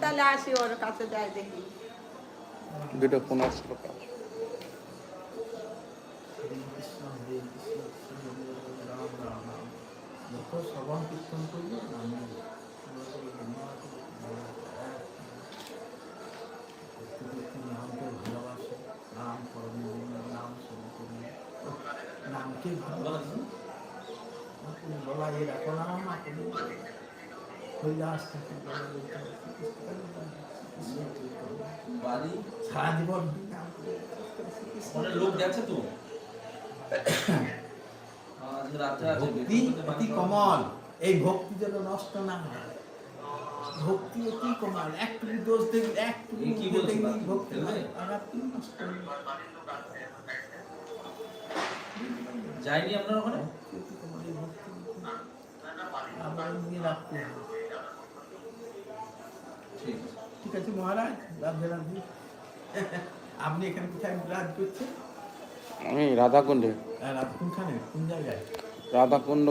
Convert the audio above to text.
তাহলে আসি ওর কাছে যাই দেখি দুটো পনেরো টাকা হরে কৃষ্ণ হরে কৃষ্ণ কৃষ্ণ হরে হরে রাম রাম রাম যত শ্রবণ কীর্তন করবে নাম নেবে। আমরা তো এই নাম করতে করতে নামকে ভালোবাসে নাম করবে নাম শুরু করবে নামকে ভালোবাসে সারা জীবন লোক গেছে তো? আছে ভক্তি অতি কমল। এই ভক্তি যেন নষ্ট না হয়। ভক্তি অতি কমল। একটু দোষ দেখবি একটু কি? ভক্তি নষ্ট যায়নি আপনার ওখানে ভক্তি অতি কমল, এই ভক্তি আবার নিয়ে রাখতে হবে ঠিক আছে ঠিক আছে মহারাজ। রাধে রাধে। আপনি এখানে কোথায় রাজ করছেন? আমি রাধাকুণ্ডে। আর আপনি কোন জায়গায়? রাধাকুণ্ড